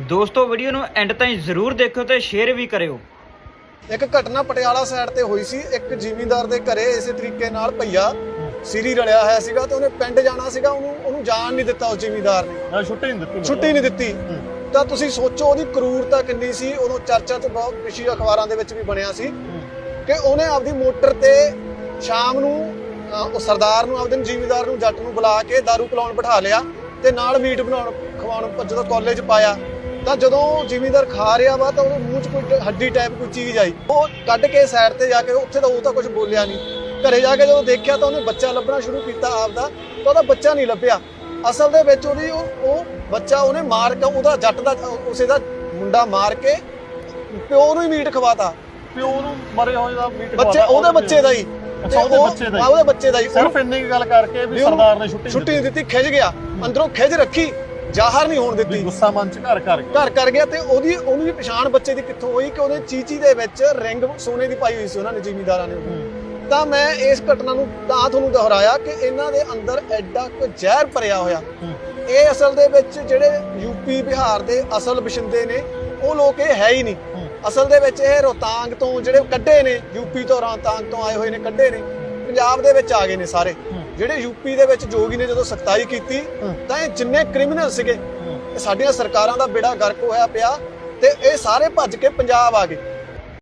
ਦੋਸਤੋ ਵੀਡੀਓ ਨੂੰ ਐਂਡ ਤਾਈਂ ਜ਼ਰੂਰ ਦੇਖਿਓ ਤੇ ਸ਼ੇਅਰ ਵੀ ਕਰਿਓ। ਇੱਕ ਘਟਨਾ ਪਟਿਆਲਾ ਸਾਈਡ ਤੇ ਹੋਈ ਸੀ। ਇੱਕ ਜ਼ਿਮੀਂਦਾਰ ਦੇ ਘਰੇ ਇਸੇ ਤਰੀਕੇ ਨਾਲ ਭਈਆ ਸਿਰੀ ਰਲਿਆ ਹੋਇਆ ਸੀਗਾ ਤੇ ਉਹਨੇ ਪਿੰਡ ਜਾਣਾ ਸੀਗਾ। ਉਹਨੂੰ ਉਹਨੂੰ ਜਾਣ ਨਹੀਂ ਦਿੱਤਾ ਉਸ ਜ਼ਿਮੀਂਦਾਰ ਨੇ। ਨਾ ਛੁੱਟੀ ਨਹੀਂ ਦਿੱਤੀ। ਛੁੱਟੀ ਨਹੀਂ ਦਿੱਤੀ। ਤਾਂ ਤੁਸੀਂ ਸੋਚੋ ਉਹਦੀ ਕਰੂਰਤਾ ਕਿੰਨੀ ਸੀ। ਉਦੋਂ ਚਰਚਾ ਤੇ ਬਹੁਤ ਪਿਛੀ ਅਖਬਾਰਾਂ ਦੇ ਵਿੱਚ ਵੀ ਬਣਿਆ ਸੀ ਕਿ ਉਹਨੇ ਆਪਦੀ ਮੋਟਰ ਤੇ ਸ਼ਾਮ ਨੂੰ ਉਹ ਸਰਦਾਰ ਨੂੰ ਆਪਦੇ ਜ਼ਿਮੀਂਦਾਰ ਨੂੰ ਜੱਟ ਨੂੰ ਬੁਲਾ ਕੇ ਦਾਰੂ ਪਿਲਾਉਣ ਬਿਠਾ ਲਿਆ ਤੇ ਨਾਲ ਮੀਟ ਬਣਾਉਣ ਖਵਾਉਣ ਜਦੋਂ ਕਾਲਜ ਪਾਇਆ। ਤਾਂ ਜਦੋਂ ਜ਼ਿਮੀਂਦਾਰ ਖਾ ਰਿਹਾ ਵਾ ਤਾਂ ਉਹਦੇ ਮੂੰਹ 'ਚ ਕੋਈ ਹੱਡੀ ਟਾਈਪ ਕੋਈ ਚੀਜ਼ ਆਈ। ਉਹ ਕੱਢ ਕੇ ਸਾਈਡ ਤੇ ਜਾ ਕੇ ਉੱਥੇ ਤਾਂ ਉਹ ਤਾਂ ਕੁਝ ਬੋਲਿਆ ਨਹੀਂ। ਘਰੇ ਜਾ ਕੇ ਜਦੋਂ ਦੇਖਿਆ ਤਾਂ ਉਹਨੇ ਬੱਚਾ ਲੱਭਣਾ ਸ਼ੁਰੂ ਕੀਤਾ ਆਪਦਾ ਤਾਂ ਉਹਦਾ ਬੱਚਾ ਨਹੀਂ ਲੱਭਿਆ। ਅਸਲ ਦੇ ਵਿੱਚ ਉਹਦੀ ਉਹ ਬੱਚਾ ਉਹਨੇ ਮਾਰ ਕੇ ਉਹਦਾ ਜੱਟ ਦਾ ਉਸੇ ਦਾ ਮੁੰਡਾ ਮਾਰ ਕੇ ਪਿਓ ਨੂੰ ਹੀ ਮੀਟ ਖਵਾਤਾ। ਪਿਓ ਨੂੰ ਮਰੇ ਹੋਏ ਦਾ ਮੀਟ ਬੱਚੇ ਉਹਦੇ ਬੱਚੇ ਦਾ ਹੀ। ਉਹਦੇ ਉਹ- ਬੱਚੇ ਦਾ ਹੀ। ਹਾਂ, ਉਹਦੇ ਬੱਚੇ ਦਾ ਹੀ। ਸਿਰਫ ਇੰਨੀ ਗੱਲ ਕਰਕੇ ਵੀ ਸਰਦਾਰ ਨੇ ਛੁੱਟੀ ਛੁੱਟੀ ਦਿੱਤੀ। ਖਿੱਚ ਗਿਆ। ਅੰਦਰੋਂ ਖਿੱਚ ਰੱਖੀ। ਜ਼ਾਹਰ ਨਹੀਂ ਹੋਣ ਵੀ ਦਿੱਤੀ। ਗੁੱਸਾ ਮਨ ਚ ਘਰ ਘਰ ਘਰ ਕਰ ਗਿਆ ਤੇ ਉਹਦੀ ਉਹਨੂੰ ਵੀ ਪਛਾਣ ਬੱਚੇ ਦੀ ਕਿੱਥੋਂ ਹੋਈ ਕਿ ਉਹਨੇ ਚੀਚੀ ਦੇ ਵਿੱਚ ਰਿੰਗ ਸੋਨੇ ਦੀ ਪਾਈ ਹੋਈ ਸੀ ਉਹਨਾਂ ਨੇ ਜ਼ਿਮੀਂਦਾਰਾਂ ਨੇ। ਤਾਂ ਮੈਂ ਇਸ ਘਟਨਾ ਨੂੰ ਤਾਂ ਤੁਹਾਨੂੰ ਦੁਹਰਾਇਆ ਕਿ ਇਹਨਾਂ ਦੇ ਅੰਦਰ ਐਡਾ ਕੋਈ ਜ਼ਹਿਰ ਭਰਿਆ ਹੋਇਆ। ਇਹ ਅਸਲ ਦੇ ਵਿੱਚ ਜਿਹੜੇ ਯੂਪੀ ਬਿਹਾਰ ਦੇ ਅਸਲ ਬਸ਼ਿੰਦੇ ਨੇ ਉਹ ਲੋਕ ਇਹ ਹੈ ਹੀ ਨਹੀਂ। ਅਸਲ ਦੇ ਵਿੱਚ ਇਹ ਰੋਹਤਾਂਗ ਤੋਂ ਜਿਹੜੇ ਕੱਢੇ ਨੇ ਯੂਪੀ ਤੋਂ ਰੋਹਤਾਂਗ ਤੋਂ ਆਏ ਹੋਏ ਨੇ ਕੱਢੇ ਨੇ। ਪੰਜਾਬ ਦੇ ਵਿੱਚ ਆ ਗਏ ਨੇ ਸਾਰੇ। ਜਿਹੜੇ ਯੂਪੀ ਦੇ ਵਿੱਚ ਜੋਗੀ ਨੇ ਜਦੋਂ ਸਖਤਾਈ ਕੀਤੀ ਤਾਂ ਇਹ ਜਿੰਨੇ ਕ੍ਰਿਮੀਨਲ ਸੀਗੇ ਸਾਡੀਆਂ ਸਰਕਾਰਾਂ ਦਾ ਬੇੜਾ ਗਰਕ ਹੋਇਆ ਪਿਆ ਤੇ ਇਹ ਸਾਰੇ ਭੱਜ ਕੇ ਪੰਜਾਬ ਆ ਗਏ।